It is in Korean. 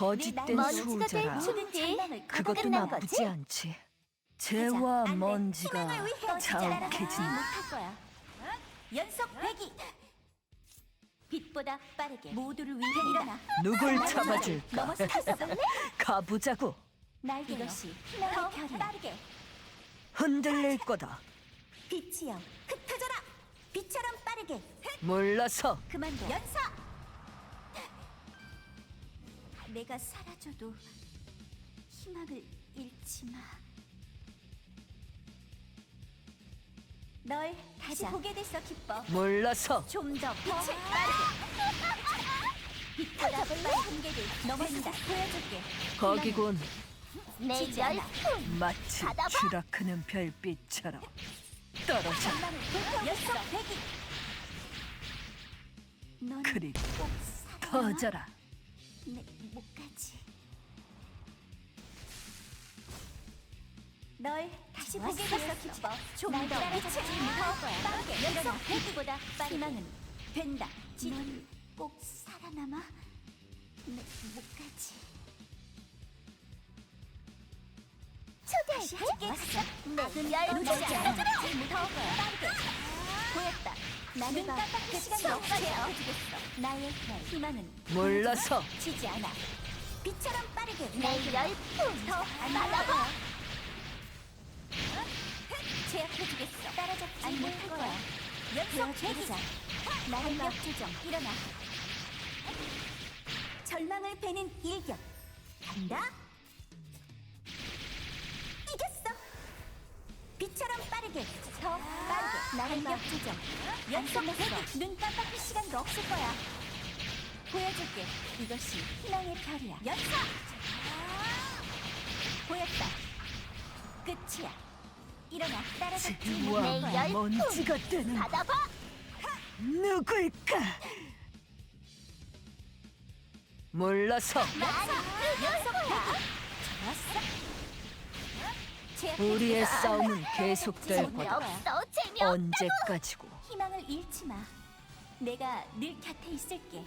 거짓된 될 준비. 그것도 나쁘지? 않지 재와. 먼지가 못할 거야. 연속 배기. 빛보다 빠르게 모두를 위해 일어나. 누굴 잡아줄까 가보자고 날개 이것이 더 빠르게 흔들릴 거다 빛이여 흩어져라. 빛처럼 빠르게 몰라서 그만둬. 연사. 내가 사라져도 희망을 잃지 마. 널 다시 보게 돼서 기뻐. 몰라서 좀 더 빛을 빠르게. 빛보다 빠른 한계를 넘어진다. 보여줄게. 거기군 내 지지 않아. 마치 받아봐. 추락하는 별빛처럼 떨어져 배기. 넌 그리고 꼭. 터져라 내 널 다시 보게 돼서 기뻐. 좀더 빛을 더 빠르게 연속 배기보다 빠르게. 희망은 된다. 넌꼭 살아남아. 내 목까지. 초대할게. 왔어. 내열 열두 놓치지 않아. 자더 빠르게. 보였다. 나는 깜빡할 시간도 없어요. 나의 희망은 몰라서 지지 않아. 빛처럼 빠르게. 내 열풍 더 받아봐. 연속 대기자. 반격 조정. 일어나. 절망을 베는 일격. 간다. 이겼어. 빛처럼 빠르게. 더 빠르게. 반격 조정. 연속 대기. 눈 깜빡할 시간도 없을 거야. 보여줄게. 이것이 희망의 별이야. 연사. 보였다. 끝이야. 일어나. 열- 먼지가 되는 받아봐. 누굴까 몰라서. 좋았어. 우리의. 싸움은 계속될 거다 재미없어. 재미없. 언제까지고 희망을 잃지 마. 내가 늘 곁에 있을게.